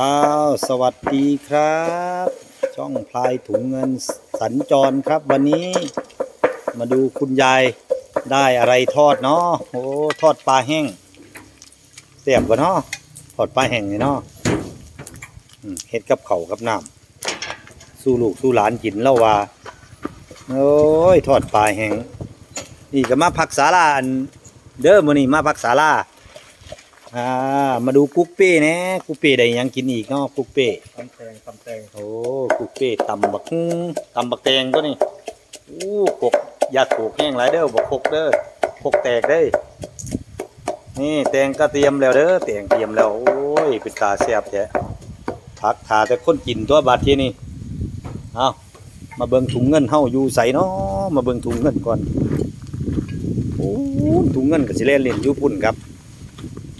อ้าวสวัสดีครับ ช่องพลายถุงเงินสัญจรครับ วันนี้มาดูคุณยายได้อะไรทอดเนาะโอ้ทอดปลาแห้งเสียบวะเนาะทอดปลาแห้งเลยเนาะเฮ็ดกับเขากับน้ำสู้ลูกสู้หลานกินแล้วว่าโอ้ยทอดปลาแห้งนี่ก็มาพักศาลาอันเด้อมื้อนี้มาพักศาลา อ่า มาดูกุ๊กเป้แหนะกุ๊กเป้ได้หยังกินอีกเนาะกุ๊กเป้ ตำแตงตำแตงโอ้กุ๊กเป้ตำบักฮึ่งตำบักแตงตัวนี้อู้กกอยาโขกแห้งหลายเด้อบ่โคกเด้อโคกแตกเด้อนี่แตงก็เตรียมแล้วเด้อแตงเตรียมแล้วโอ้ยเป็นตาแซ่บแท้พักทาแต่คนกินตัวบาดทีนี่เอามาเบิ่งถุงเงินเฮาอยู่ใสเนาะมาเบิ่งถุงเงินก่อนโอ้ถุงเงินก็สิแล่นเล่นอยู่พุ่นครับ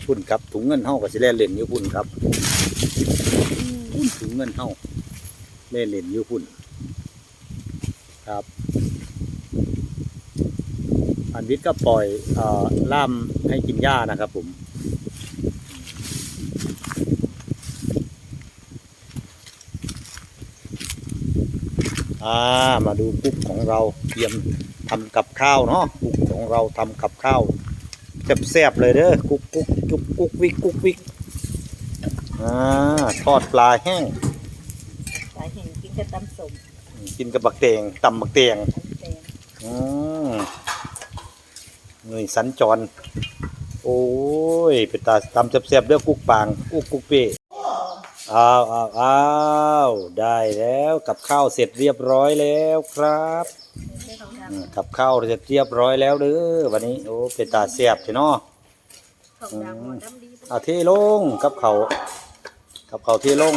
พุ่นครับถุงเงินเฮาก็สิแล่นเล่นอยู่พุ่นครับถุงเงินเฮาเล่นเล่นอยู่พุ่นครับ อันวิทย์ก็ปล่อยเอ่อล่ามให้กินหญ้านะครับ ผมอ่ามาดูกุ๊กของเราเตรียมทำกับข้าวเนาะกุ๊กของเราทำกับข้าว แซ่บๆเลยเด้อกุ๊กกุ๊กกุ๊กกุ๊กวิกกุ๊กวิกอ่าทอดปลาแห้งสายแห่งกินกับตำสมกินกับบักเตงตำบักเตงตำแตงอืมเงยสัญจร โอ้ยเป็นตาตำแซ่บๆเด้อกุ๊กปางกุ๊กกุ๊กเป้อ้าวอ้าวอ้าวได้แล้วกับข้าวเสร็จเรียบร้อยแล้วครับไม่ต้ องทอืมกับข้าวเสร็จเรียบร้อยแล้วเด้อวันนี้โอ้เป็นตาแซ่บใช่เนาะำของดังหมดดำดีเอาเทลงกับเขาวกับเขาวเทลง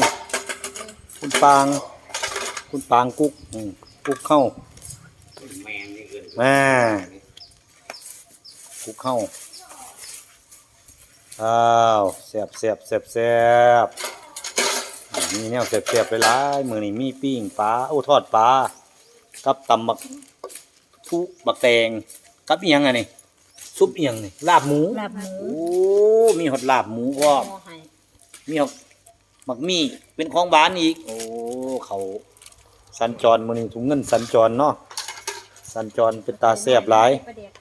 คุณปาง คุณปางกุ๊กอืมกุ๊กเข้าแมงนี่เกินแม่กุ๊กเข้าอ้าวแซ่บแซ่บแซ่บแซ่บมีแนวแซ่บแซ่บไปหลายมือนี่มีปิ้งปลาโอ้ทอดปลากับตำบัก ทุบักแตงกับเอียงไงนี่ซุปเอียงนี่ลาบหมูลาบหมูโอ้มีหอดลาบหมูก็หม้อไห้มีหอกหมักมี่เป็นของหวานอีก โอ้เขาสัญจรมือนี้ถุงเงินสัญจรเนาะสัญจรเป็นตาแซบหลายประเดี๋ยว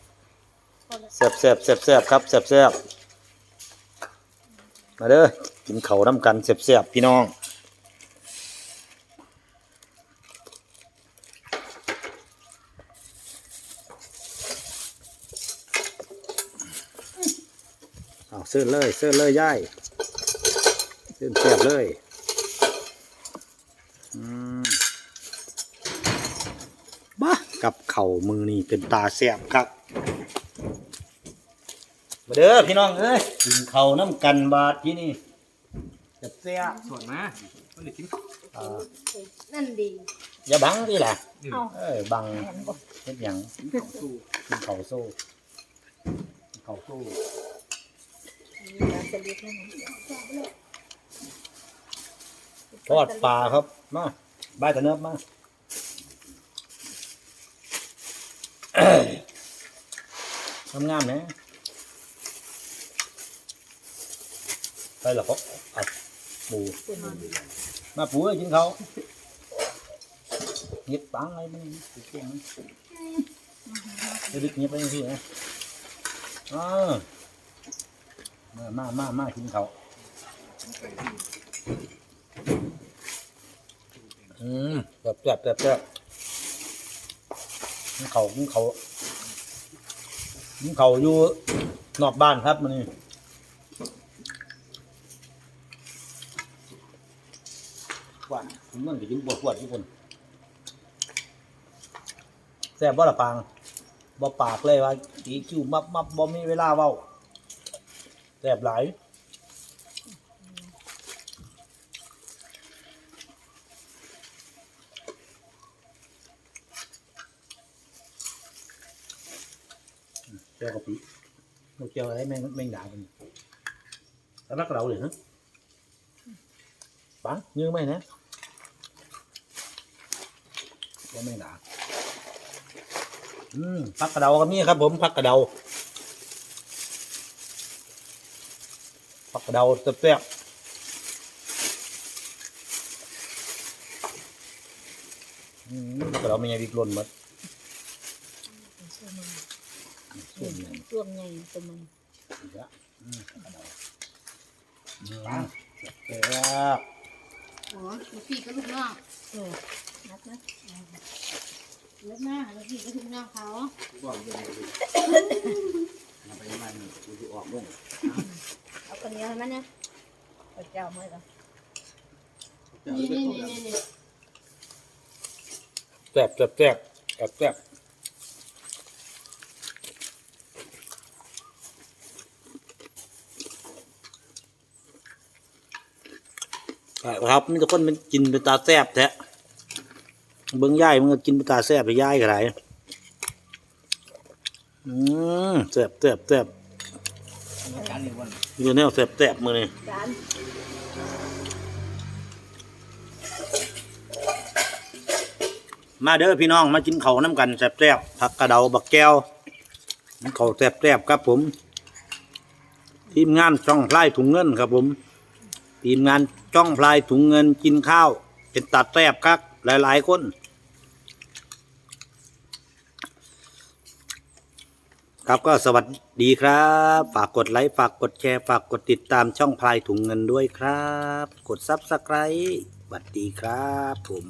พอละแซบแซบแซบแซบครับแซบแซบมาเด้อกินเขาวน้ำกันแซบแซบพี่น้อง เอาเสื้อเลยเสื้อเลยย่ายเสื้อแซบเลยอืมบ้ากับเข่าวมือนี่เป็นตาแซบครับมาเด้อพี่น้องเอ้ยกินเขาวน้ำกันบาทที่นี่แซ่บแซ่บส่วนมาคนนี้กินอ่านั่นดีอย่าบังดิล่ะเอาเอ้ยบังแผ่นบ่เฮ็ดหยังของสู้กินเขาวสู้กินเขาวสู้ ทอดปลาครับ มาบาตะเนิบมาทำงามนะไปหรอครับอัดปู มาปูเลยกินเขาเงียบปังอะไรมันติดเตียงมันจะดึกเงียบไปยังพี่นะอ่า มามามามากินเขาวอืมแบบแบบแบบแบบกินเขากินเขากินเขาอยู่นอกบ้านครับมันนี่ว่าผมมันจะกินปวดปวดทุกคนแซ่บบ่ละปางบ่ปากเลยว่าตีคิวมับมับบ่มีเวลาเว้า แซ่บหลายเจ้ากะปิเราเจียวอะไรแมงแมงดาเป็นแล้วรักเราเลยฮะปังยื้อไหมนะเจ้าแมงดาอืมพักกระเดาก็มีครับผมพักกระเดา ผักเดาแซ่บๆผักเดาไม่ใช่พริกล่นหมดส่วนใหญ่ส่วใหญ่ตัวมันปังแซ่บโอ้ลูพี่ก็ลูกน้องเออนัดนะเลิหน้าล้วพี่ก็ลูกน้องเขาบอกเลยไปมันออกลง คนเดียวให้มันนะเอาเจ้ามาเลยนี่นี่นี่นี่นี่แซ่บแซ่บแซ่บแซ่บแซ่บใช่ครับนี่ทุกคนมันกินเป็นตาแซ่บแท้เบิ้งย่ายมันก็กินเป็นตาแซ่บไปย่ายก็ได้อืมแซ่บแซ่บแซ่บจานนี้วัน อยู่แนวแซ่บแซ่บมือนี่จานมาเด้อพี่น้องมากินเขาวน้ำกันแซ่บแซ่บผักกระเดาบักแก้วเขาวแซ่บแซ่บครับผม ทีมงานช่องพลายถุงเงินครับผม ทีมงานช่องพลายถุงเงินกินข้าว เป็นตัดแซ่บครับหลายๆคน ครับก็สวัสดีครับ ฝากกดไลค์ฝากกดแชร์ฝากกดติดตามช่องพลายถุงเงินด้วยครับ กดซับสไครต์สวัสดีครับผม